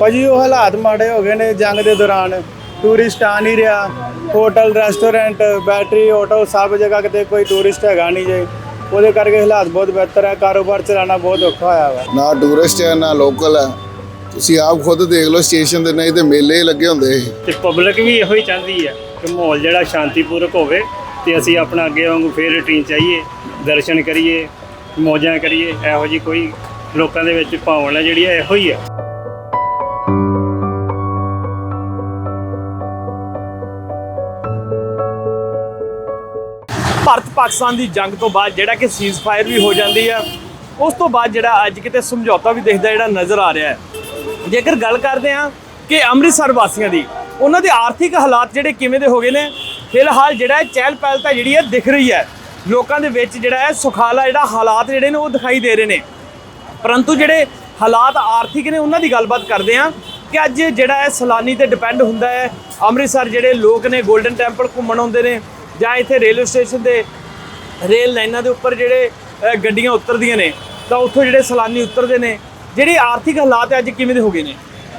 ਭਾਜੀ ਉਹ ਹਾਲਾਤ ਮਾੜੇ ਹੋ ਗਏ ਨੇ ਜੰਗ ਦੇ ਦੌਰਾਨ। ਟੂਰਿਸਟ ਆ ਨਹੀਂ ਰਿਹਾ। ਹੋਟਲ ਰੈਸਟੋਰੈਂਟ ਬੈਟਰੀ ਆਟੋ ਸਭ ਜਗ੍ਹਾ ਕਿਤੇ ਕੋਈ ਟੂਰਿਸਟ ਹੈਗਾ ਨਹੀਂ ਜੇ। ਉਹਦੇ ਕਰਕੇ ਹਾਲਾਤ ਬਹੁਤ ਬਿਹਤਰ ਹੈ। ਕਾਰੋਬਾਰ ਚਲਾਉਣਾ ਬਹੁਤ ਔਖਾ ਹੋਇਆ ਵਾ। ਨਾ ਟੂਰਿਸਟ ਹੈ ਨਾ ਲੋਕਲ ਹੈ। ਤੁਸੀਂ ਆਪ ਖੁਦ ਦੇਖ ਲਓ ਸਟੇਸ਼ਨ ਦੇ ਨਹੀਂ ਤੇ ਮੇਲੇ ਲੱਗੇ ਹੁੰਦੇ ਸੀ ਤੇ ਪਬਲਿਕ ਵੀ ਇਹੋ ਹੀ ਚਾਹੁੰਦੀ ਹੈ ਕਿ ਮਾਹੌਲ ਜਿਹੜਾ ਸ਼ਾਂਤੀਪੂਰਕ ਹੋਵੇ ਤੇ ਅਸੀਂ ਆਪਣਾ ਅੱਗੇ ਵਾਂਗੂ ਫੇਰ ਰੁਟੀਨ ਚਾਹੀਏ ਦਰਸ਼ਨ ਕਰੀਏ ਮੌਜਾਂ ਕਰੀਏ। ਇਹੋ ਜੀ ਕੋਈ ਲੋਕਾਂ ਦੇ ਵਿੱਚ ਭਾਵਨਾ ਜਿਹੜੀ ਹੈ ਇਹੋ ਹੀ ਹੈ। ਭਾਰਤ ਪਾਕਿਸਤਾਨ ਦੀ ਜੰਗ ਤੋਂ ਬਾਅਦ ਜਿਹੜਾ ਕਿ ਸੀਜ਼ਫਾਇਰ ਵੀ ਹੋ ਜਾਂਦੀ ਹੈ ਉਸ ਤੋਂ ਬਾਅਦ ਜਿਹੜਾ ਅੱਜ ਕਿਤੇ ਸਮਝੌਤਾ ਵੀ ਦਿਖਦਾ ਜਿਹੜਾ ਨਜ਼ਰ ਆ ਰਿਹਾ ਹੈ। ਜੇਕਰ ਗੱਲ ਕਰਦੇ ਹਾਂ ਕਿ ਅੰਮ੍ਰਿਤਸਰ ਵਾਸੀਆਂ ਦੀ, ਉਹਨਾਂ ਦੇ ਆਰਥਿਕ ਹਾਲਾਤ ਜਿਹੜੇ ਕਿਵੇਂ ਦੇ ਹੋ ਗਏ ਨੇ, ਫਿਲਹਾਲ ਜਿਹੜਾ ਹੈ ਚਹਿਲ ਪਹਿਲ ਤਾਂ ਜਿਹੜੀ ਹੈ ਦਿਖ ਰਹੀ ਹੈ, ਲੋਕਾਂ ਦੇ ਵਿੱਚ ਜਿਹੜਾ ਹੈ ਸੁਖਾਲਾ ਜਿਹੜਾ ਹਾਲਾਤ ਜਿਹੜੇ ਨੇ ਉਹ ਦਿਖਾਈ ਦੇ ਰਹੇ ਨੇ। ਪਰੰਤੂ ਜਿਹੜੇ ਹਾਲਾਤ ਆਰਥਿਕ ਨੇ ਉਹਨਾਂ ਦੀ ਗੱਲਬਾਤ ਕਰਦੇ ਹਾਂ ਕਿ ਅੱਜ ਜਿਹੜਾ ਹੈ ਸਲਾਨੀ ਤੇ ਡਿਪੈਂਡ ਹੁੰਦਾ ਹੈ, ਅੰਮ੍ਰਿਤਸਰ ਜਿਹੜੇ ਲੋਕ ਨੇ 골ਡਨ ਟੈਂਪਲ ਘੁੰਮਣ ਆਉਂਦੇ ਨੇ ਜਾਂ ਇੱਥੇ ਰੇਲਵੇ ਸਟੇਸ਼ਨ ਤੇ ਰੇਲ ਲਾਈਨਾਂ ਦੇ ਉੱਪਰ ਜਿਹੜੇ ਗੱਡੀਆਂ ਉਤਰਦੀਆਂ ਨੇ ਤਾਂ ਉੱਥੋਂ ਜਿਹੜੇ ਸਲਾਨੀ ਉਤਰਦੇ ਨੇ ਜਿਹੜੇ ਆਰਥਿਕ ਹਾਲਾਤ ਅੱਜ ਕਿਵੇਂ ਦੇ ਹੋ ਗਏ ਨੇ?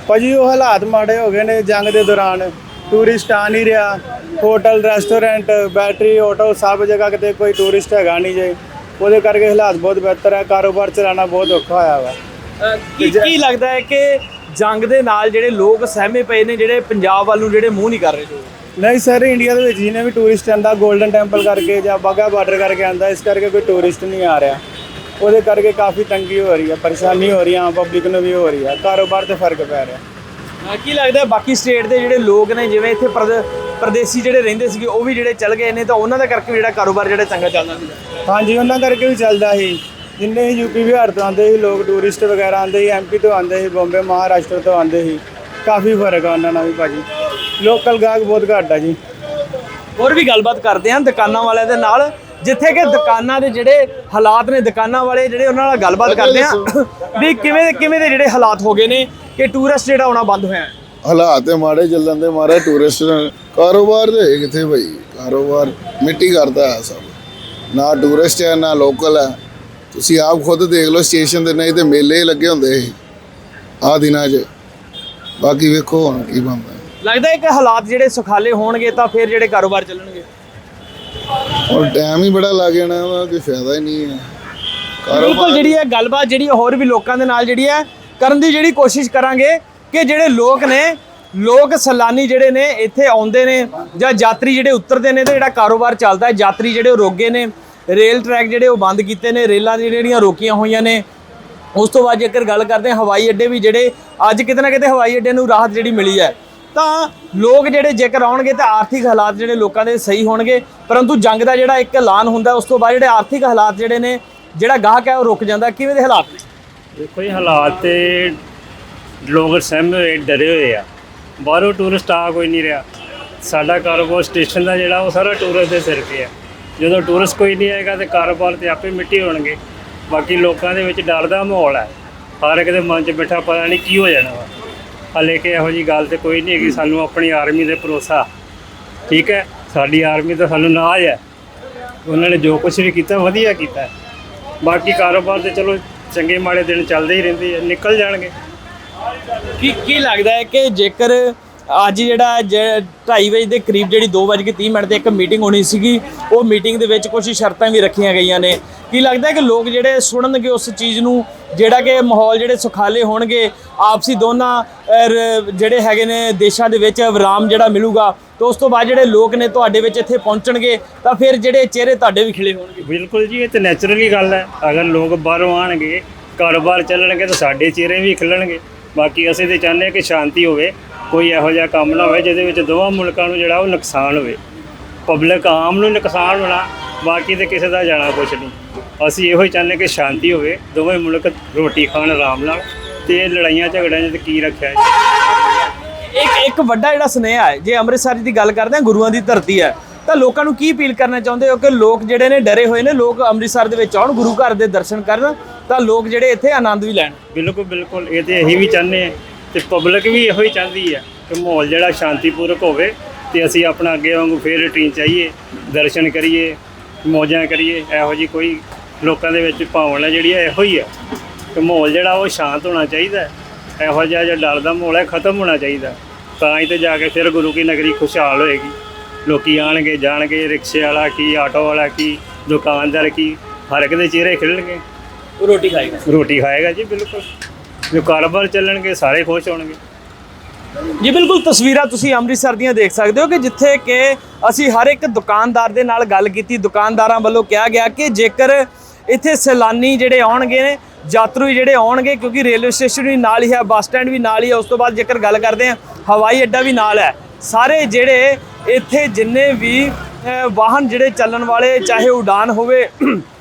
ਭਾਜੀ ਉਹ ਹਾਲਾਤ ਮਾੜੇ ਹੋ ਗਏ ਨੇ ਜੰਗ ਦੇ ਦੌਰਾਨ। ਟੂਰਿਸਟ ਆ ਨਹੀਂ ਰਿਹਾ ਹੋਟਲ ਰੈਸਟੋਰੈਂਟ ਬੈਟਰੀ ਆਟੋ ਸਭ ਜਗ੍ਹਾ ਕਿਤੇ ਕੋਈ ਟੂਰਿਸਟ ਹੈਗਾ ਨਹੀਂ ਜੇ। ਉਹਦੇ ਕਰਕੇ ਹਾਲਾਤ ਬਹੁਤ ਬਿਹਤਰ ਹੈ ਕਾਰੋਬਾਰ ਚਲਾਉਣਾ ਬਹੁਤ ਔਖਾ ਹੋਇਆ ਵਾ। ਕੀ ਕੀ ਲੱਗਦਾ ਹੈ ਕਿ ਜੰਗ ਦੇ ਨਾਲ ਜਿਹੜੇ ਲੋਕ ਸਹਿਮੇ ਪਏ ਨੇ ਜਿਹੜੇ ਪੰਜਾਬ ਵੱਲ ਨੂੰ ਜਿਹੜੇ ਮੂੰਹ ਨਹੀਂ ਕਰ ਰਹੇ? ਨਹੀਂ ਸਰ ਇੰਡੀਆ ਦੇ ਵਿੱਚ ਜਿਹਨੇ ਵੀ ਟੂਰਿਸਟ ਆਂਦਾ 골ਡਨ ਟੈਂਪਲ ਕਰਕੇ ਜਾਂ ਬਾਗਾ ਬਾਰਡਰ ਕਰਕੇ ਆਂਦਾ ਇਸ ਕਰਕੇ ਕੋਈ ਟੂਰਿਸਟ ਨਹੀਂ ਆ ਰਿਹਾ। ਉਹਦੇ ਕਰਕੇ ਕਾਫੀ ਤੰਗੀ ਹੋ ਰਹੀ ਹੈ ਪਰੇਸ਼ਾਨੀ ਹੋ ਰਹੀ ਹੈ ਆਮ ਪਬਲਿਕ ਨੂੰ ਵੀ ਹੋ ਰਹੀ ਹੈ ਕਾਰੋਬਾਰ ਤੇ ਫ਼ਰਕ ਪੈ ਰਿਹਾ। ਅ, ਕੀ ਲੱਗਦਾ ਹੈ ਬਾਕੀ ਸਟੇਟ ਦੇ ਜਿਹੜੇ ਲੋਕ ਨੇ ਜਿਵੇਂ ਇੱਥੇ ਪ੍ਰਦ- ਪ੍ਰਦੇਸੀ ਜਿਹੜੇ ਰਹਿੰਦੇ ਸੀਗੇ ਉਹ ਵੀ ਜਿਹੜੇ ਚੱਲ ਗਏ ਨੇ ਤਾਂ ਉਹਨਾਂ ਦਾ ਕਰਕੇ ਵੀ ਜਿਹੜਾ ਕਾਰੋਬਾਰ ਜਿਹੜਾ ਚੰਗਾ ਚੱਲਦਾ ਸੀਗਾ ਹਾਂਜੀ ਉਹਨਾਂ ਕਰਕੇ ਵੀ ਚੱਲਦਾ ਸੀ। ਜਿੰਨੇ ਯੂਪੀ ਬਿਹਾਰ ਤੋਂ ਆਉਂਦੇ ਸੀ ਲੋਕ ਟੂਰਿਸਟ ਵਗੈਰਾ ਆਉਂਦੇ ਸੀ ਐਮਪੀ ਤੋਂ ਆਉਂਦੇ ਸੀ ਬੰਬੇ ਮਹਾਰਾਸ਼ਟਰ ਤੋਂ ਆਉਂਦੇ ਸੀ ਕਾਫੀ ਫ਼ਰਕ ਆ ਉਹਨਾਂ ਨਾਲ ਵੀ ਭਾਜੀ। ਲੋਕਲ ਗਾਹਕ ਬਹੁਤ ਘੱਟ ਆ ਜੀ। ਹੋਰ ਵੀ ਗੱਲਬਾਤ ਕਰਦੇ ਹਾਂ ਦੁਕਾਨਾਂ ਵਾਲਿਆਂ ਦੇ ਨਾਲ। ਜਿੱਥੇ ਕਿ ਦੁਕਾਨਾਂ ਦੇ ਜਿਹੜੇ ਹਾਲਾਤ ਨੇ ਦੁਕਾਨਾਂ ਵਾਲੇ ਜਿਹੜੇ ਉਹਨਾਂ ਨਾਲ ਗੱਲਬਾਤ ਕਰਦੇ ਹਾਂ। ਵੀ ਕਿਵੇਂ ਦੇ ਕਿਵੇਂ ਦੇ ਜਿਹੜੇ ਹਾਲਾਤ ਹੋ ਗਏ ਨੇ ਕਿ ਟੂਰਿਸਟ ਜਿਹੜਾ ਆਉਣਾ ਬੰਦ ਹੋਇਆ ਹੈ? ਹਾਲਾਤ ਤੇ ਮਾੜੇ ਚੱਲਣ ਦੇ ਮਾਰੇ ਟੂਰਿਸਟ ਕਾਰੋਬਾਰ ਦੇ ਹੈ ਕਿੱਥੇ ਭਾਈ ਕਾਰੋਬਾਰ ਮਿੱਟੀ ਕਰਦਾ ਹੈ ਸਭ। ਨਾ ਟੂਰਿਸਟ ਹੈ ਨਾ ਲੋਕਲ ਹੈ। ਤੁਸੀਂ ਆਪ ਖੁਦ ਦੇਖ ਲਓ ਸਟੇਸ਼ਨ ਦੇ ਨਹੀਂ ਤੇ ਮੇਲੇ ਲੱਗੇ ਹੁੰਦੇ ਸੀ। ਆ ਦਿਨਾਂ 'ਚ। ਬਾਕੀ ਵੇਖੋ ਹੁਣ ਕੀ ਬਣਦਾ। ਲੱਗਦਾ ਹੈ ਕਿ ਹਾਲਾਤ ਜਿਹੜੇ ਸੁਖਾਲੇ ਹੋਣਗੇ ਤਾਂ ਫਿਰ ਜਿਹੜੇ ਕਾਰੋਬਾਰ ਚੱਲਣਗੇ? ਹੁਣ ਟਾਈਮ ਹੀ ਬੜਾ ਲੱਗ ਜਾਣਾ ਵਾ ਕੋਈ ਫਾਇਦਾ ਹੀ ਨਹੀਂ ਹੈ। ਬਿਲਕੁਲ ਜਿਹੜੀ ਹੈ ਗੱਲਬਾਤ ਜਿਹੜੀ ਹੋਰ ਵੀ ਲੋਕਾਂ ਦੇ ਨਾਲ ਜਿਹੜੀ ਹੈ ਕਰਨ ਦੀ ਜਿਹੜੀ ਕੋਸ਼ਿਸ਼ ਕਰਾਂਗੇ ਕਿ ਜਿਹੜੇ ਲੋਕ ਨੇ ਲੋਕ ਸੈਲਾਨੀ ਜਿਹੜੇ ਨੇ ਇੱਥੇ ਆਉਂਦੇ ਨੇ ਜਾਂ ਯਾਤਰੀ ਜਿਹੜੇ ਉਤਰਦੇ ਨੇ ਤੇ ਜਿਹੜਾ ਕਾਰੋਬਾਰ ਚੱਲਦਾ ਹੈ ਯਾਤਰੀ ਜਿਹੜੇ ਉਹ ਰੋਗੇ ਨੇ ਰੇਲ ਟਰੈਕ ਜਿਹੜੇ ਉਹ ਬੰਦ ਕੀਤੇ ਨੇ ਰੇਲਾਂ ਜਿਹੜੀਆਂ ਰੋਕੀਆਂ ਹੋਈਆਂ ਨੇ। ਉਸ ਤੋਂ ਬਾਅਦ ਜੇਕਰ ਗੱਲ ਕਰਦੇ ਹਾਂ ਹਵਾਈ ਅੱਡੇ ਵੀ ਜਿਹੜੇ ਅੱਜ ਕਿਤੇ ਨਾ ਕਿਤੇ ਹਵਾਈ ਅੱਡੇ ਨੂੰ ਰਾਹਤ ਜਿਹੜੀ ਮਿਲੀ ਹੈ ਤਾਂ ਲੋਕ ਜਿਹੜੇ ਜੇਕਰ ਆਉਣਗੇ ਤਾਂ ਆਰਥਿਕ ਹਾਲਾਤ ਜਿਹੜੇ ਲੋਕਾਂ ਦੇ ਸਹੀ ਹੋਣਗੇ, ਪਰੰਤੂ ਜੰਗ ਦਾ ਜਿਹੜਾ ਇੱਕ ਐਲਾਨ ਹੁੰਦਾ, ਉਸ ਤੋਂ ਬਾਅਦ ਜਿਹੜੇ ਆਰਥਿਕ ਹਾਲਾਤ ਜਿਹੜੇ ਨੇ, ਜਿਹੜਾ ਗਾਹਕ ਹੈ ਉਹ ਰੁਕ ਜਾਂਦਾ, ਕਿਵੇਂ ਦੇ ਹਾਲਾਤ ਨੇ? ਦੇਖੋ ਇਹ ਹਾਲਾਤ ਤੇ ਲੋਕ ਸਹਿਮੇ ਹੋਏ, ਡਰੇ ਹੋਏ ਆ। ਬਾਹਰੋਂ ਟੂਰਿਸਟ ਆ ਕੋਈ ਨਹੀਂ ਰਿਹਾ। ਸਾਡਾ ਕਾਰੋਬਾਰ ਸਟੇਸ਼ਨ ਦਾ ਜਿਹੜਾ, ਉਹ ਸਾਰਾ ਟੂਰਿਸਟ ਦੇ ਸਿਰ ਤੇ ਆ। ਜਦੋਂ ਟੂਰਿਸਟ ਕੋਈ ਨਹੀਂ ਆਏਗਾ ਤੇ ਕਾਰੋਬਾਰ ਤੇ ਆਪੇ ਮਿੱਟੀ ਹੋਣਗੇ। ਬਾਕੀ ਲੋਕਾਂ ਦੇ ਵਿੱਚ ਡਰ ਦਾ ਮਾਹੌਲ ਹੈ। ਹਰ ਇੱਕ ਦੇ ਮਨ 'ਚ ਬੈਠਾ ਪਤਾ ਨਹੀਂ ਕੀ ਹੋ ਜਾਣਾ ਵਾ। ਹਾਲੇ ਕਿ ਇਹੋ ਜੀ ਗੱਲ ਤੇ ਕੋਈ ਨਹੀਂ ਹੈਗੀ, ਸਾਨੂੰ ਆਪਣੀ ਆਰਮੀ ਦੇ ਭਰੋਸਾ। ਠੀਕ ਹੈ? ਸਾਡੀ ਆਰਮੀ ਤਾਂ ਸਾਨੂੰ ਨਾਜ ਹੈ। ਉਹਨਾਂ ਨੇ ਜੋ ਕੁਝ ਵੀ ਕੀਤਾ, ਵਧੀਆ ਕੀਤਾ ਬਾਕੀ ਕਾਰੋਬਾਰ ਤੇ ਚਲੋ, ਚੰਗੇ ਮਾੜੇ ਦਿਨ ਚੱਲਦੇ ਹੀ ਰਹਿੰਦੇ ਆ, ਨਿਕਲ ਜਾਣਗੇ। ਕੀ ਕੀ ਲੱਗਦਾ ਹੈ ਕਿ ਜੇਕਰ ਅੱਜ ਜਿਹੜਾ 2:30 ਵਜੇ ਦੇ ਕਰੀਬ ਜਿਹੜੀ 2:30 ਮਿੰਟ ਤੇ ਇੱਕ ਮੀਟਿੰਗ ਹੋਣੀ ਸੀਗੀ, ਉਹ ਮੀਟਿੰਗ ਦੇ ਵਿੱਚ ਕੁਝ ਸ਼ਰਤਾਂ ਵੀ ਰੱਖੀਆਂ ਗਈਆਂ ਨੇ। ਕੀ ਲੱਗਦਾ ਕਿ ਲੋਕ ਜਿਹੜੇ ਸੁਣਨਗੇ ਉਸ ਚੀਜ਼ ਨੂੰ, ਜਿਹੜਾ ਕਿ ਮਾਹੌਲ ਜਿਹੜੇ ਸੁਖਾਲੇ ਹੋਣਗੇ, ਆਪਸੀ ਦੋਨਾਂ ਜਿਹੜੇ ਹੈਗੇ ਨੇ ਦੇਸ਼ਾਂ ਦੇ ਵਿੱਚ ਵਿਰਾਮ ਜਿਹੜਾ ਮਿਲੂਗਾ, ਤੇ ਉਸ ਤੋਂ ਬਾਅਦ ਜਿਹੜੇ ਲੋਕ ਨੇ ਤੁਹਾਡੇ ਵਿੱਚ ਇੱਥੇ ਪਹੁੰਚਣਗੇ, ਤਾਂ ਫਿਰ ਜਿਹੜੇ ਚਿਹਰੇ ਤੁਹਾਡੇ ਵੀ ਖਿਲੇ ਹੋਣਗੇ। ਬਿਲਕੁਲ ਜੀ, ਇਹ ਤਾਂ ਨੈਚੁਰਲੀ ਗੱਲ ਹੈ। ਅਗਰ ਲੋਕ ਬਾਹਰੋਂ ਆਣਗੇ ਕਾਰੋਬਾਰ ਚੱਲਣਗੇ, ਤਾਂ ਸਾਡੇ ਚਿਹਰੇ ਵੀ ਖਿਲਣਗੇ। ਬਾਕੀ ਅਸੀਂ ਤੇ ਚਾਹੁੰਦੇ ਹਾਂ ਕਿ ਸ਼ਾਂਤੀ ਹੋਵੇ। ਕੋਈ ਇਹੋ ਜਿਹਾ ਕੰਮ ਨਾ ਹੋਵੇ ਜਿਹਦੇ ਵਿੱਚ ਦੋਵਾਂ ਮੁਲਕਾਂ ਨੂੰ ਜਿਹੜਾ ਉਹ ਨੁਕਸਾਨ ਹੋਵੇ। ਪਬਲਿਕ ਆਮ ਨੂੰ ਨੁਕਸਾਨ ਹੋਣਾ ਬਾਕੀ ਤੇ ਕਿਸੇ ਦਾ ਜਾਣਾ ਕੁਛ ਨਹੀਂ। ਅਸੀਂ ਇਹੋ ਹੀ ਚਾਹੁੰਦੇ ਕਿ ਸ਼ਾਂਤੀ ਹੋਵੇ ਦੋਵੇਂ ਮੁਲਕ ਰੋਟੀ ਖਾਣ ਆਰਾਮ ਨਾਲ ਤੇ ਇਹ ਲੜਾਈਆਂ ਝਗੜਿਆਂ 'ਚ ਕੀ ਰੱਖਿਆ ਇੱਕ ਇੱਕ ਵੱਡਾ ਜਿਹੜਾ ਸੁਨੇਹਾ ਹੈ ਜੇ ਅੰਮ੍ਰਿਤਸਰ ਦੀ ਗੱਲ ਕਰਦੇ ਹਾਂ ਗੁਰੂਆਂ ਦੀ ਧਰਤੀ ਹੈ ਤਾਂ ਲੋਕਾਂ ਨੂੰ ਕੀ ਅਪੀਲ ਕਰਨਾ ਚਾਹੁੰਦੇ ਹੋ ਕਿ ਲੋਕ ਜਿਹੜੇ ਨੇ ਡਰੇ ਹੋਏ ਨੇ ਲੋਕ ਅੰਮ੍ਰਿਤਸਰ ਦੇ ਵਿੱਚ ਆਉਣ ਗੁਰੂ ਘਰ ਦੇ ਦਰਸ਼ਨ ਕਰਨ ਤਾਂ ਲੋਕ ਜਿਹੜੇ ਇੱਥੇ ਆਨੰਦ ਵੀ ਲੈਣ? ਬਿਲਕੁਲ ਬਿਲਕੁਲ। ਇਹ ਤੇ ਅਸੀਂ ਵੀ ਚਾਹੁੰਦੇ ਹਾਂ ਤੇ ਪਬਲਿਕ ਵੀ ਇਹੋ ਹੀ ਚਾਹੁੰਦੀ ਹੈ ਕਿ ਮਾਹੌਲ ਜਿਹੜਾ ਸ਼ਾਂਤੀਪੂਰਕ ਹੋਵੇ ਤੇ ਅਸੀਂ ਆਪਣਾ ਅੱਗੇ ਵਾਂਗੂ ਫੇਰ ਰੁਟੀਨ ਚਾਹੀਏ ਦਰਸ਼ਨ ਕਰੀਏ ਮੌਜਾਂ ਕਰੀਏ ਇਹੋ ਜੀ ਕੋਈ ਲੋਕਾਂ ਦੇ ਵਿੱਚ ਭਾਵਨਾ ਜਿਹੜੀ ਹੈ ਇਹੋ ਹੀ ਹੈ ਕਿ ਮਾਹੌਲ ਜਿਹੜਾ ਉਹ ਸ਼ਾਂਤ ਹੋਣਾ ਚਾਹੀਦਾ ਹੈ। ਇਹੋ ਜਿਹਾ ਜਿਹੜਾ ਡਰ ਦਾ ਮਾਹੌਲ ਹੈ ਖਤਮ ਹੋਣਾ ਚਾਹੀਦਾ। ਤਾਂ ਹੀ ਤੇ ਜਾ ਕੇ ਫਿਰ ਗੁਰੂ ਕੀ ਨਗਰੀ ਖੁਸ਼ਹਾਲ ਹੋਏਗੀ। ਲੋਕੀ ਆਣਗੇ ਜਾਣਗੇ ਰਿਕਸ਼ੇ ਵਾਲਾ ਕੀ ਆਟੋ ਵਾਲਾ ਕੀ ਦੁਕਾਨਦਾਰ ਕੀ ਹਰ ਇੱਕ ਦੇ ਚਿਹਰੇ ਖਿਲਣਗੇ। ਉਹ ਰੋਟੀ ਖਾਏਗਾ। ਰੋਟੀ ਖਾਏਗਾ ਜੀ ਬਿਲਕੁਲ। ਜੋ ਕਾਰੋਬਾਰ ਚੱਲਣਗੇ, ਸਾਰੇ ਖੁਸ਼ ਹੋਣਗੇ। ਜੀ, ਬਿਲਕੁਲ ਤਸਵੀਰਾਂ ਤੁਸੀਂ ਅੰਮ੍ਰਿਤਸਰ ਦੀਆਂ ਦੇਖ ਸਕਦੇ ਹੋ ਕਿ ਜਿੱਥੇ ਕਿ ਅਸੀਂ ਹਰ ਇੱਕ ਦੁਕਾਨਦਾਰ ਦੇ ਨਾਲ ਗੱਲ ਕੀਤੀ। ਦੁਕਾਨਦਾਰਾਂ ਵੱਲੋਂ ਕਿਹਾ ਗਿਆ ਕਿ ਜੇਕਰ ਇੱਥੇ ਸੈਲਾਨੀ ਜਿਹੜੇ ਆਉਣਗੇ ਨੇ ਯਾਤਰੂ ਜਿਹੜੇ ਆਉਣਗੇ, ਕਿਉਂਕਿ ਰੇਲਵੇ ਸਟੇਸ਼ਨ ਵੀ ਨਾਲ ਹੀ ਹੈ, ਬੱਸ ਸਟੈਂਡ ਵੀ ਨਾਲ ਹੀ ਹੈ, ਉਸ ਤੋਂ ਬਾਅਦ ਜੇਕਰ ਗੱਲ ਕਰਦੇ ਹਾਂ, ਹਵਾਈ ਅੱਡਾ ਵੀ ਨਾਲ ਹੈ। ਸਾਰੇ ਜਿਹੜੇ ਇੱਥੇ ਜਿੰਨੇ ਵੀ ਵਾਹਨ ਜਿਹੜੇ ਚੱਲਣ ਵਾਲੇ, ਚਾਹੇ ਉਡਾਨ ਹੋਵੇ